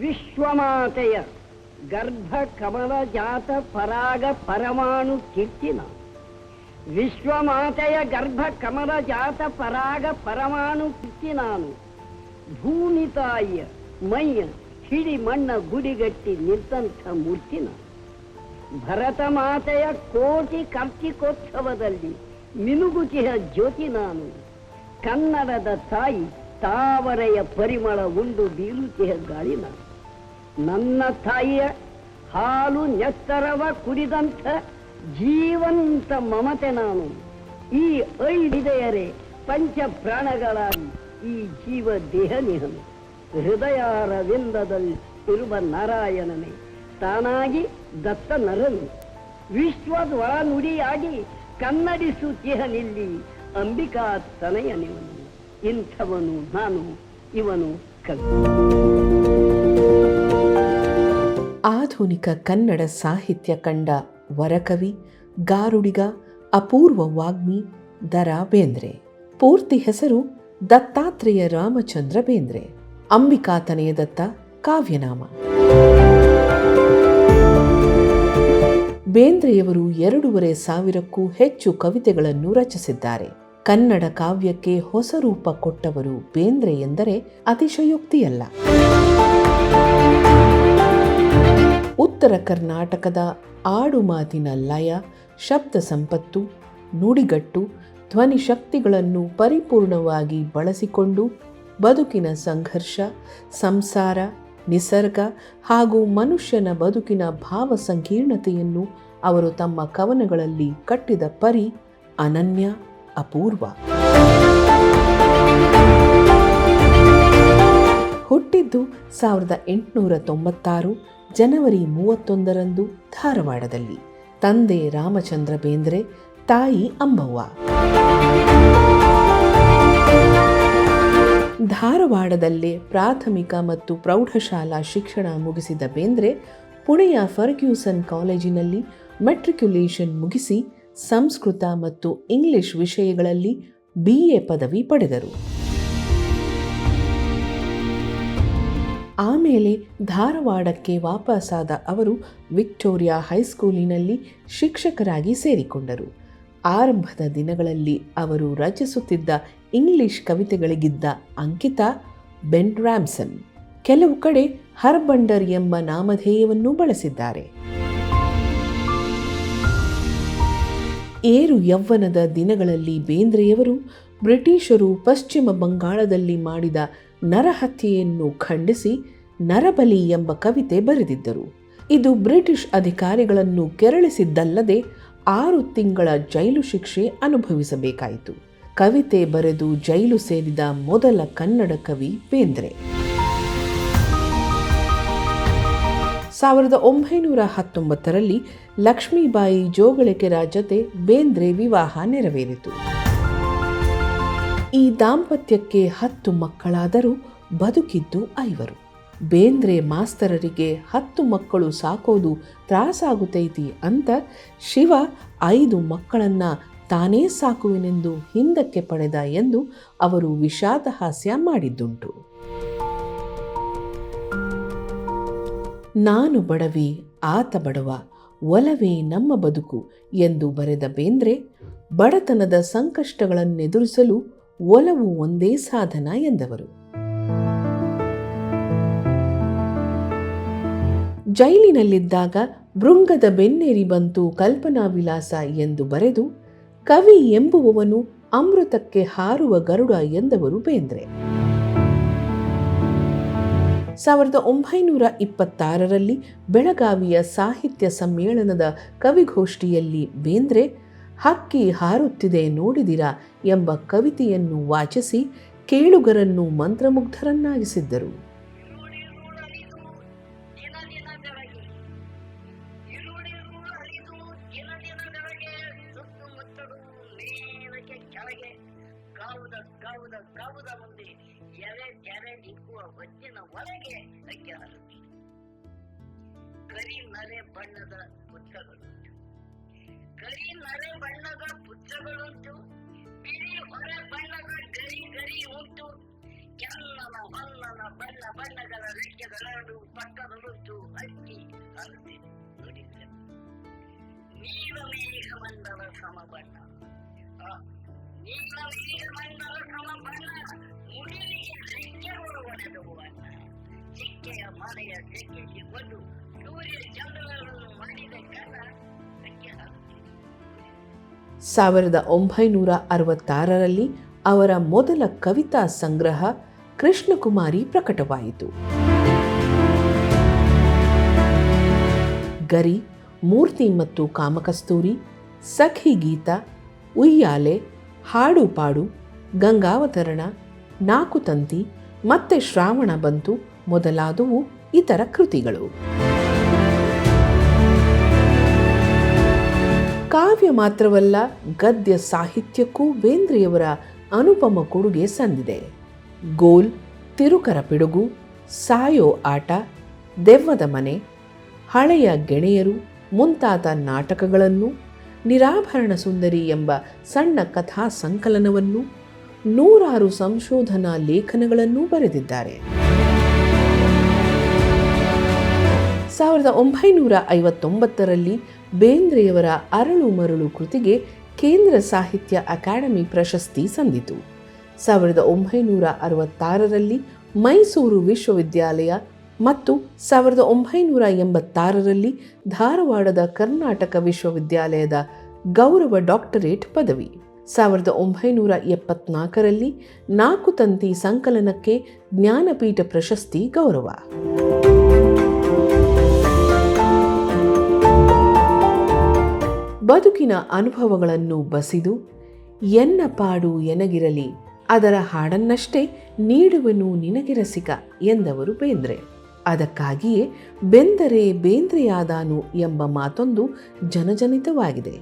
ವಿಶ್ವಮಾತೆಯ ಗರ್ಭ ಕಮಲ ಜಾತ ಪರಾಗ ಪರಮಾಣು ಕೀರ್ತಿನ ವಿಶ್ವಮಾತೆಯ ಗರ್ಭ ಕಮಲ ಜಾತ ಪರಾಗ ಪರಮಾಣು ಕೀರ್ತಿ ನಾನು ಭೂಮಿ ತಾಯಿಯ ಮೈಯ ಹಿಡಿ ಮಣ್ಣ ಗುಡಿಗಟ್ಟಿ ನಿಂತಂಥ ಮೂರ್ತಿ ನಾನು ಭರತ ಮಾತೆಯ ಕೋಟಿ ಕಾರ್ತಿಕೋತ್ಸವದಲ್ಲಿ ಮಿನುಗುತಿಯ ಜ್ಯೋತಿ ನಾನು ಕನ್ನಡದ ತಾಯಿ ತಾವರೆಯ ಪರಿಮಳ ಉಂಡು ಬೀಳುತಿಯ ಗಾಳಿ ನಾನು ನನ್ನ ತಾಯಿಯ ಹಾಲು ನೆತ್ತರವ ಕುಡಿದಂಥ ಜೀವಂತ ಮಮತೆ ನಾನು. ಈ ಐದಿದೆಯರೆ ಪಂಚ ಪ್ರಾಣಗಳಾಗಿ ಈ ಜೀವ ದೇಹ ನಿಹನು. ಹೃದಯಾರವಿಂದದಲ್ಲಿ ಇರುವ ನಾರಾಯಣನೇ, ತಾನಾಗಿ ದತ್ತ ನರನು. ವಿಶ್ವದ ಒಳನುಡಿಯಾಗಿ ಕನ್ನಡಿಸು ನಿಲ್ಲಿ ಅಂಬಿಕಾ ತನಯನಿವನು. ಇಂಥವನು ನಾನು, ಇವನು ಕವಿ. ಆಧುನಿಕ ಕನ್ನಡ ಸಾಹಿತ್ಯ ಕಂಡ ವರಕವಿ, ಗಾರುಡಿಗ, ಅಪೂರ್ವ ವಾಗ್ಮಿ ದರಾ ಬೇಂದ್ರೆ. ಪೂರ್ತಿ ಹೆಸರು ದತ್ತಾತ್ರೇಯ ರಾಮಚಂದ್ರ ಬೇಂದ್ರೆ. ಅಂಬಿಕಾತನೆಯ ದತ್ತ ಕಾವ್ಯನಾಮ. ಬೇಂದ್ರೆಯವರು ಎರಡೂವರೆ ಸಾವಿರಕ್ಕೂ ಹೆಚ್ಚು ಕವಿತೆಗಳನ್ನು ರಚಿಸಿದ್ದಾರೆ. ಕನ್ನಡ ಕಾವ್ಯಕ್ಕೆ ಹೊಸ ರೂಪ ಕೊಟ್ಟವರು ಬೇಂದ್ರೆ ಎಂದರೆ ಅತಿಶಯೋಕ್ತಿಯಲ್ಲ. ಉತ್ತರ ಕರ್ನಾಟಕದ ಆಡುಮಾತಿನ ಲಯ, ಶಬ್ದ ಸಂಪತ್ತು, ನುಡಿಗಟ್ಟು, ಧ್ವನಿ ಶಕ್ತಿಗಳನ್ನು ಪರಿಪೂರ್ಣವಾಗಿ ಬಳಸಿಕೊಂಡು ಬದುಕಿನ ಸಂಘರ್ಷ, ಸಂಸಾರ, ನಿಸರ್ಗ ಹಾಗೂ ಮನುಷ್ಯನ ಬದುಕಿನ ಭಾವ ಸಂಕೀರ್ಣತೆಯನ್ನು ಅವರು ತಮ್ಮ ಕವನಗಳಲ್ಲಿ ಕಟ್ಟಿದ ಪರಿ ಅನನ್ಯ, ಅಪೂರ್ವ. ಹುಟ್ಟಿದ್ದು ಸಾವಿರದ ಎಂಟುನೂರ ತೊಂಬತ್ತಾರು. ಜನವರಿ ಮೂವತ್ತೊಂದರಂದು ಧಾರವಾಡದಲ್ಲಿ ತಂದೆ ರಾಮಚಂದ್ರ ಬೇಂದ್ರೆ ತಾಯಿ ಅಂಬವ್ವ. ಧಾರವಾಡದಲ್ಲೇ ಪ್ರಾಥಮಿಕ ಮತ್ತು ಪ್ರೌಢಶಾಲಾ ಶಿಕ್ಷಣ ಮುಗಿಸಿದ ಬೇಂದ್ರೆ, ಪುಣೆಯ ಫರ್ಗ್ಯೂಸನ್ ಕಾಲೇಜಿನಲ್ಲಿ ಮೆಟ್ರಿಕ್ಯುಲೇಷನ್ ಮುಗಿಸಿ ಸಂಸ್ಕೃತ ಮತ್ತು ಇಂಗ್ಲಿಷ್ ವಿಷಯಗಳಲ್ಲಿ ಬಿ ಎ ಪದವಿ ಪಡೆದರು. ಆಮೇಲೆ ಧಾರವಾಡಕ್ಕೆ ವಾಪಸ್ಸಾದ ಅವರು ವಿಕ್ಟೋರಿಯಾ ಹೈಸ್ಕೂಲಿನಲ್ಲಿ ಶಿಕ್ಷಕರಾಗಿ ಸೇರಿಕೊಂಡರು. ಆರಂಭದ ದಿನಗಳಲ್ಲಿ ಅವರು ರಚಿಸುತ್ತಿದ್ದ ಇಂಗ್ಲಿಷ್ ಕವಿತೆಗಳಿಗಿದ್ದ ಅಂಕಿತ ಬೆನ್ ರ್ಯಾಮ್ಸನ್ ಕೆಲವು ಕಡೆ ಹರ್ಬಂಡರ್ ಎಂಬ ನಾಮಧೇಯವನ್ನು ಬಳಸಿದ್ದಾರೆ. ಏರು ಯೌವನದ ದಿನಗಳಲ್ಲಿ ಬೇಂದ್ರೆಯವರು ಬ್ರಿಟಿಷರು ಪಶ್ಚಿಮ ಬಂಗಾಳದಲ್ಲಿ ಮಾಡಿದ ನರಹತ್ಯೆಯನ್ನು ಖಂಡಿಸಿ ನರಬಲಿ ಎಂಬ ಕವಿತೆ ಬರೆದಿದ್ದರು. ಇದು ಬ್ರಿಟಿಷ್ ಅಧಿಕಾರಿಗಳನ್ನು ಕೆರಳಿಸಿದ್ದಲ್ಲದೆ ಆರು ತಿಂಗಳ ಜೈಲು ಶಿಕ್ಷೆ ಅನುಭವಿಸಬೇಕಾಯಿತು. ಕವಿತೆ ಬರೆದು ಜೈಲು ಸೇರಿದ ಮೊದಲ ಕನ್ನಡ ಕವಿ ಬೇಂದ್ರೆ ಸಾವಿರದ ಒಂಬೈನೂರ ಹತ್ತೊಂಬತ್ತರಲ್ಲಿ ಲಕ್ಷ್ಮೀಬಾಯಿ ಜೋಗಳಿಕೆರ ಜೊತೆ ಬೇಂದ್ರೆ ವಿವಾಹ ನೆರವೇರಿತು. ಈ ದಾಂಪತ್ಯಕ್ಕೆ ಹತ್ತು ಮಕ್ಕಳಾದರೂ ಬದುಕಿದ್ದು ಐವರು. ಬೇಂದ್ರೆ ಮಾಸ್ತರರಿಗೆ ಹತ್ತು ಮಕ್ಕಳು ಸಾಕೋದು ತ್ರಾಸಾಗುತ್ತೈತಿ ಅಂತ ಶಿವ ಐದು ಮಕ್ಕಳನ್ನ ತಾನೇ ಸಾಕುವೆನೆಂದು ಹಿಂದಕ್ಕೆ ಪಡೆದ ಎಂದು ಅವರು ವಿಷಾದ ಹಾಸ್ಯ ಮಾಡಿದ್ದುಂಟು. ನಾನು ಬಡವಿ, ಆತ ಬಡವ, ಒಲವೇ ನಮ್ಮ ಬದುಕು ಎಂದು ಬರೆದ ಬೇಂದ್ರೆ ಬಡತನದ ಸಂಕಷ್ಟಗಳನ್ನೆದುರಿಸಲು ಒಲವು ಒಂದೇ ಸಾಧನ ಎಂದವರು. ಜೈಲಿನಲ್ಲಿದ್ದಾಗ ಭೃಂಗದ ಬೆನ್ನೇರಿ ಬಂತು ಕಲ್ಪನಾ ವಿಲಾಸ ಎಂದು ಬರೆದು, ಕವಿ ಎಂಬುವವನು ಅಮೃತಕ್ಕೆ ಹಾರುವ ಗರುಡ ಎಂದವರು ಬೇಂದ್ರೆ ಸಾವಿರದ ಒಂಬೈನೂರ ಇಪ್ಪತ್ತಾರರಲ್ಲಿ ಬೆಳಗಾವಿಯ ಸಾಹಿತ್ಯ ಸಮ್ಮೇಳನದ ಕವಿಗೋಷ್ಠಿಯಲ್ಲಿ ಬೇಂದ್ರೆ ಹಕ್ಕಿ ಹಾರುತ್ತಿದೆ ನೋಡಿದಿರಾ ಎಂಬ ಕವಿತೆಯನ್ನು ವಾಚಿಸಿ ಕೇಳುಗರನ್ನು ಮಂತ್ರಮುಗ್ಧರನ್ನಾಗಿಸಿದ್ದರು. ಬಣ್ಣದ ಪುಚ್ಚಗಳುಂಟು ಕರಿ ನರೆ ಬಣ್ಣದ ಪುಚ್ಚಗಳುಂಟು ಬಿಳಿ ಹೊರ ಬಣ್ಣದ ಗರಿ ಗರಿ ಉಂಟು. ಎಲ್ಲನ ಹೊಲ್ಲನ ಬಣ್ಣ ಬಣ್ಣಗಳ ರೆಕ್ಕೆಗಳೆರಡು ಪಕ್ಕದೊಳುತ್ತು ಹಕ್ಕಿ ಹರಿಸಿ ನುಡಿಸಿದೆ. ನೀಲಮೇಘ ಮಂಡಲ ಸಮಬಣ್ಣ. ಆ, ನೀಲಮೇಘ ಮಂಡಲ ಸಮಬಣ್ಣ ಮುಗಿಲಿಗೆ ರೆಕ್ಕೆಗಳು ಒಡೆದವು ಬಣ್ಣ ಚಿಕ್ಕೆಯ ಮನೆಯ ಸೆಕೆಗೆ ಬಂದು ಸೂರ್ಯ ಚಂದ್ರಗಳನ್ನು ಮಾಡಿದ ಕಾರಣ ರೆಕ್ಕೆ ಹರಿಸಿ ಸಾವಿರದ ಒಂಬೈನೂರ ಅರವತ್ತಾರರಲ್ಲಿ ಅವರ ಮೊದಲ ಕವಿತಾ ಸಂಗ್ರಹ ಕೃಷ್ಣಕುಮಾರಿ ಪ್ರಕಟವಾಯಿತು. ಗರಿ, ಮೂರ್ತಿ ಮತ್ತು ಕಾಮಕಸ್ತೂರಿ, ಸಖಿ ಗೀತ, ಉಯ್ಯಾಲೆ, ಹಾಡುಪಾಡು, ಗಂಗಾವತರಣ ನಾಕು ತಂತಿ ಮತ್ತೆ ಶ್ರಾವಣ ಬಂತು ಮೊದಲಾದವು ಇತರ ಕೃತಿಗಳು. ಕಾವ್ಯ ಮಾತ್ರವಲ್ಲ, ಗದ್ಯ ಸಾಹಿತ್ಯಕ್ಕೂ ಬೇಂದ್ರೆಯವರ ಅನುಪಮ ಕೊಡುಗೆ ಸಂದಿದೆ. ಗೋಲ್ ತಿರುಕರ ಪಿಡುಗು ಸಾಯೋ ಆಟ, ದೆವ್ವದ ಮನೆ, ಹಳೆಯ ಗೆಣೆಯರು, ಮುಂತಾದ ನಾಟಕಗಳನ್ನು, ನಿರಾಭರಣ ಸುಂದರಿ ಎಂಬ ಸಣ್ಣ ಕಥಾ ಸಂಕಲನವನ್ನು ನೂರಾರು ಸಂಶೋಧನಾ ಲೇಖನಗಳನ್ನೂ ಬರೆದಿದ್ದಾರೆ. ಸಾವಿರದ ಒಂಬೈನೂರ ಐವತ್ತೊಂಬತ್ತರಲ್ಲಿ ಬೇಂದ್ರೆಯವರ ಅರಳು ಮರಳು ಕೃತಿಗೆ ಕೇಂದ್ರ ಸಾಹಿತ್ಯ ಅಕಾಡೆಮಿ ಪ್ರಶಸ್ತಿ ಸಂದಿತು. ಸಾವಿರದ ಒಂಬೈನೂರ ಅರವತ್ತಾರರಲ್ಲಿ ಮೈಸೂರು ವಿಶ್ವವಿದ್ಯಾಲಯ ಮತ್ತು ಸಾವಿರದ ಒಂಬೈನೂರ ಎಂಬತ್ತಾರರಲ್ಲಿ ಧಾರವಾಡದ ಕರ್ನಾಟಕ ವಿಶ್ವವಿದ್ಯಾಲಯದ ಗೌರವ ಡಾಕ್ಟರೇಟ್ ಪದವಿ. ಸಾವಿರದ ಒಂಬೈನೂರ ಎಪ್ಪತ್ನಾಲ್ಕರಲ್ಲಿ ನಾಲ್ಕು ತಂತಿ ಸಂಕಲನಕ್ಕೆ ಜ್ಞಾನಪೀಠ ಪ್ರಶಸ್ತಿ ಗೌರವ. ಬದುಕಿನ ಅನುಭವಗಳನ್ನು ಬಸಿದು ಎನ್ನ ಪಾಡು ಎನಗಿರಲಿ, ಅದರ ಹಾಡನ್ನಷ್ಟೇ ನೀಡುವನು ನಿನಗಿರಸಿಕ ಎಂದವರು ಬೇಂದ್ರೆ. ಅದಕ್ಕಾಗಿಯೇ ಬೆಂದರೆ ಬೇಂದ್ರೆಯಾದಾನು ಎಂಬ ಮಾತೊಂದು ಜನಜನಿತವಾಗಿದೆ.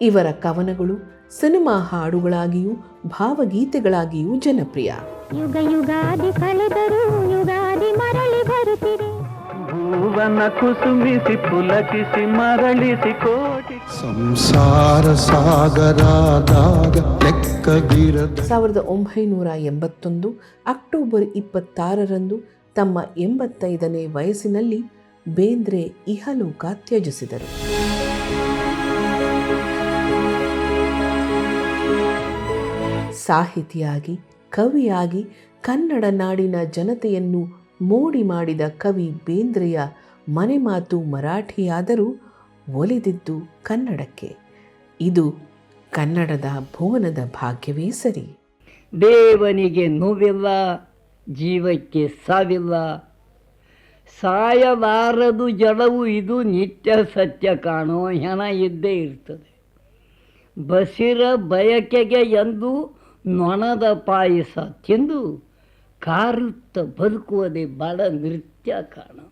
ಇವರ ಕವನಗಳು ಸಿನಿಮಾ ಹಾಡುಗಳಾಗಿಯೂ ಭಾವಗೀತೆಗಳಾಗಿಯೂ ಜನಪ್ರಿಯ. ಯುಗ ಯುಗಾದಿ ಕಳೆದರೂ ಯುಗಾದಿ ಮರಳಿ ಬರುತ್ತಿದೆ. ಭುವನ ಕುಸುಮಿಸಿ ಪುಲಕಿಸಿ ಮರಳಿಸಿ ಕೋಟಿ ಸಂಸಾರ ಸಾಗರಾದಾಗ ಲೆಕ್ಕಗಿರದ ಸಾವಿರದ ಒಂಬೈನೂರ ಎಂಬತ್ತೊಂದು ಅಕ್ಟೋಬರ್ ಇಪ್ಪತ್ತಾರರಂದು ತಮ್ಮ ಎಂಬತ್ತೈದನೇ ವಯಸ್ಸಿನಲ್ಲಿ ಬೇಂದ್ರೆ ಇಹಲೋಕ ತ್ಯಜಿಸಿದರು. ಸಾಹಿತಿಯಾಗಿ ಕವಿಯಾಗಿ ಕನ್ನಡ ನಾಡಿನ ಜನತೆಯನ್ನು ಮೋಡಿ ಮಾಡಿದ ಕವಿ ಬೇಂದ್ರೆಯ ಮನೆಮಾತು ಮರಾಠಿಯಾದರೂ ಒಲಿದಿದ್ದು ಕನ್ನಡಕ್ಕೆ. ಇದು ಕನ್ನಡದ ಭುವನದ ಭಾಗ್ಯವೇ ಸರಿ. ದೇವನಿಗೆ ನೋವಿಲ್ಲ, ಜೀವಕ್ಕೆ ಸಾವಿಲ್ಲ. ಸಾಯಲಾರದು ಜಡವು, ಇದು ನಿತ್ಯ ಸತ್ಯ ಕಾಣೋ ಹೆಣ ಇದ್ದೇ ಇರ್ತದೆ. ಬಸಿರ ಬಯಕೆಗೆ ಎಂದು ನೊಣದ ಪಾಯಸ ತಿಂದು ಕಾರುತ್ತ ಬದುಕುವುದೇ ಬಡ ನೃತ್ಯ ಕಾಣೋ